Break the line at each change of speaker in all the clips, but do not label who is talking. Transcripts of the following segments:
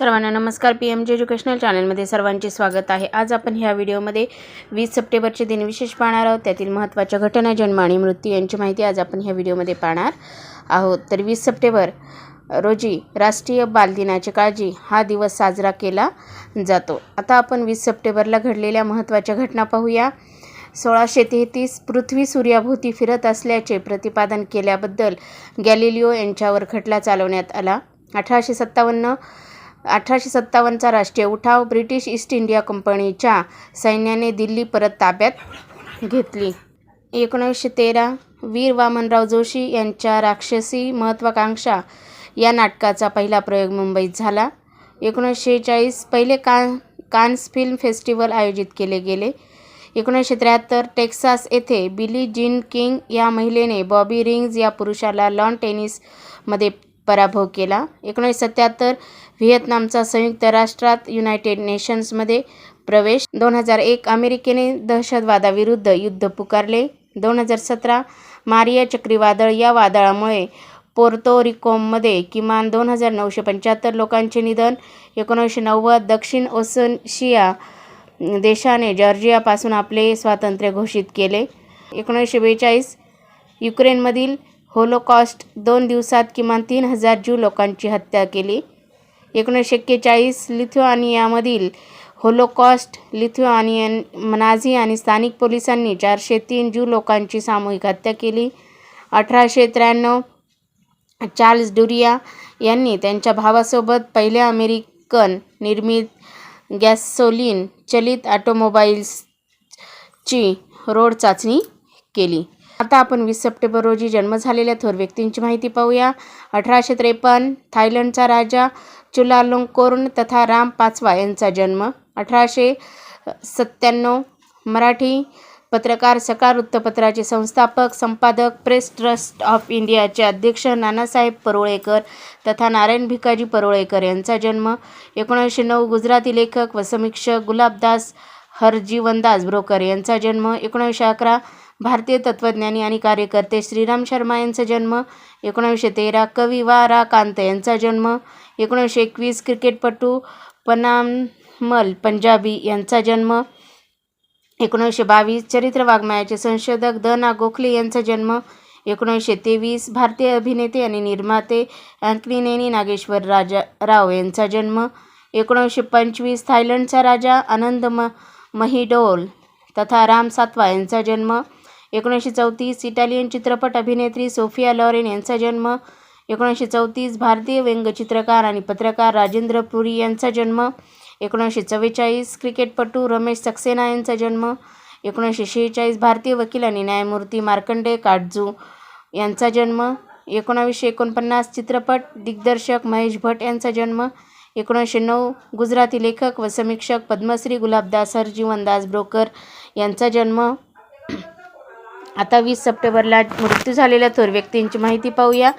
सर्वांना नमस्कार. P M जे एज्युकेशनल चॅनलमध्ये सर्वांचे स्वागत आहे. आज आपण ह्या व्हिडिओमध्ये वीस सप्टेंबरचे दिन विशेष पाहणार आहोत. त्यातील महत्त्वाच्या घटना जन्म आणि मृत्यू यांची माहिती आज आपण ह्या व्हिडिओमध्ये पाहणार आहोत. तर वीस सप्टेंबर रोजी राष्ट्रीय बालदिनाची काळजी हा दिवस साजरा केला जातो. आता आपण वीस सप्टेंबरला घडलेल्या महत्त्वाच्या घटना पाहूया. सोळाशे तेहतीस पृथ्वी सूर्याभोवती फिरत असल्याचे प्रतिपादन केल्याबद्दल गॅलिलिओ यांच्यावर खटला चालवण्यात आला. अठराशे सत्तावन्न अठराशे सत्तावन्नचा राष्ट्रीय उठाव ब्रिटिश ईस्ट इंडिया कंपनीच्या सैन्याने दिल्ली परत ताब्यात घेतली. एकोणीसशे तेरा वीर वामनराव जोशी यांच्या राक्षसी महत्त्वाकांक्षा या नाटकाचा पहिला प्रयोग मुंबईत झाला. एकोणीसशे चाळीस पहिले का कान्स फिल्म फेस्टिवल आयोजित केले गेले. एकोणीसशे त्र्याहत्तर टेक्सास येथे बिली जीन किंग या महिलेने बॉबी रिंग्ज या पुरुषाला लॉन टेनिसमध्ये पराभव केला. एकोणीसशे सत्याहत्तर व्हिएतनामचा संयुक्त राष्ट्रात युनायटेड नेशन्समध्ये प्रवेश. दोन हजार एक अमेरिकेने दहशतवादाविरुद्ध युद्ध पुकारले. दोन हजार सतरा मारिया चक्रीवादळ या वादळामुळे पोर्तोरिकोममध्ये किमान दोन हजार नऊशे पंच्याहत्तर लोकांचे निधन एकोणीसशे नव्वद दक्षिण ओसनशिया देशाने जॉर्जियापासून आपले स्वातंत्र्य घोषित केले. एकोणीसशे बेचाळीस युक्रेनमधील होलोकॉस्ट दोन दिवसात किमान तीन हजार ज्यू लोकांची हत्या केली. एकोणीसशे एक्केचाळीस लिथुआनियामधील होलोकॉस्ट लिथुआनियन नाझी आणि स्थानिक पोलिसांनी चारशे तीन ज्यू लोकांची सामूहिक हत्या केली. अठराशे त्र्याण्णव चार्ल्स डुरिया यांनी त्यांच्या भावासोबत पहिल्या अमेरिकन निर्मित गॅसोलिन चलित ऑटोमोबाईल्सची रोड चाचणी केली. आता आपण वीस सप्टेंबर रोजी जन्म झालेल्या थोर व्यक्तींची माहिती पाहूया. अठराशे त्रेपन्न थायलंडचा राजा चुलालोंकोर्न तथा राम पाचवा यांचा जन्म. अठराशे सत्त्याण्णव मराठी पत्रकार सकाळ वृत्तपत्राचे संस्थापक संपादक प्रेस ट्रस्ट ऑफ इंडियाचे अध्यक्ष नानासाहेब परोळेकर तथा नारायण भिकाजी परोळेकर यांचा जन्म. एकोणीसशे नऊ गुजराती लेखक व समीक्षक गुलाबदास हरजीवनदास ब्रोकर यांचा जन्म. एकोणीसशे अकरा भारतीय तत्त्वज्ञानी आणि कार्यकर्ते श्रीराम शर्मा यांचा जन्म एकोणीसशे तेरा कवी वा रा कांत यांचा जन्म एकोणीसशे एकवीस क्रिकेटपटू पनामल पंजाबी यांचा जन्म एकोणीसशे बावीस चरित्र वाङ्मयाचे संशोधक द ना गोखले यांचा जन्म एकोणीसशे तेवीस भारतीय अभिनेते आणि निर्माते अँकलिनेनी नागेश्वर राजा राव यांचा जन्म एकोणीसशे पंचवीस थायलंडचा राजा आनंद म महिडोल तथा राम सातवा यांचा जन्म एकोणीसशे चौतीस इटालियन चित्रपट अभिनेत्री सोफिया लॉरेन यांचा जन्म. एकोणीसशे चौतीस भारतीय व्यंगचित्रकार आणि पत्रकार राजेंद्र पुरी यांचा जन्म. एकोणीसशे चव्वेचाळीस क्रिकेटपटू रमेश सक्सेना यांचा जन्म. एकोणीसशे शेहेचाळीस भारतीय वकील आणि न्यायमूर्ती मार्कंडे काटजू यांचा जन्म. एकोणावीसशे एकोणपन्नास चित्रपट दिग्दर्शक महेश भट यांचा जन्म. एकोणीसशे नऊ गुजराती लेखक व समीक्षक पद्मश्री गुलाबदास हरजीवनदास ब्रोकर यांचा जन्म. आता वीस सप्टेंबरला मृत्यू झालेल्या थोर व्यक्तींची माहिती पाहूया.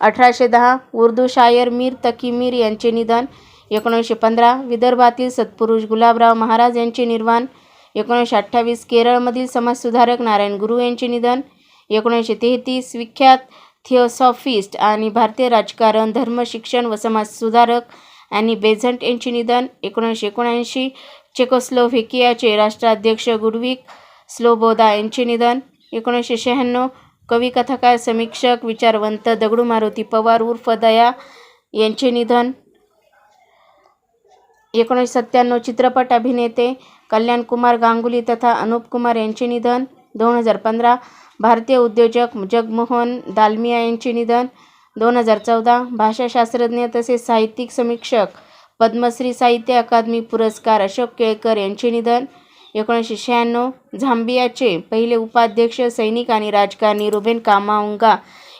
अठराशे दहा उर्दू शायर मीर तकी मीर यांचे निधन. एकोणीसशे पंधरा विदर्भातील सत्पुरुष गुलाबराव महाराज यांचे निर्वाण. एकोणीसशे अठ्ठावीस केरळमधील समाजसुधारक नारायण गुरु यांचे निधन. एकोणीसशे तेहतीस विख्यात थिओसॉफिस्ट आणि भारतीय राजकारण धर्म शिक्षण व समाजसुधारक आणि बेझंट यांचे निधन. एकोणीसशे एकोणऐंशी चेकोस्लोव्हेकियाचे राष्ट्राध्यक्ष गुडविक स्लोबोदा यांचे निधन. एकोणीसशे शहाण्णव कवी कथाकार समीक्षक विचारवंत दगडू मारुती पवार उर्फ दया यांचे निधन. एकोणीसशे सत्त्याण्णव चित्रपट अभिनेते कल्याण कुमार गांगुली तथा अनुप कुमार यांचे निधन. दोन हजार पंधरा भारतीय उद्योजक जगमोहन दालमिया यांचे निधन. दोन हजार चौदा भाषाशास्त्रज्ञ तसेच साहित्यिक समीक्षक पद्मश्री साहित्य अकादमी पुरस्कार अशोक केळकर यांचे निधन. एकोणीसशे शहाण्णव झांबियाचे पहिले उपाध्यक्ष सैनिक आणि राजकारणी रुबेन कामाउंगा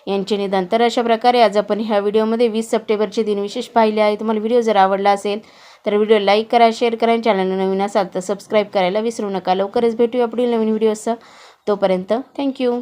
यांचे निधन. तर अशा प्रकारे आज आपण ह्या व्हिडिओमध्ये वीस सप्टेंबरचे दिन विशेष पाहिले आहे तुम्हाला व्हिडिओ जर आवडला असेल तर व्हिडिओ लाईक करा शेअर करा आणि चॅनल नवीन असाल तर सबस्क्राईब करायला विसरू नका. लवकरच भेटूया पुढील नवीन व्हिडिओसह. तोपर्यंत थँक्यू.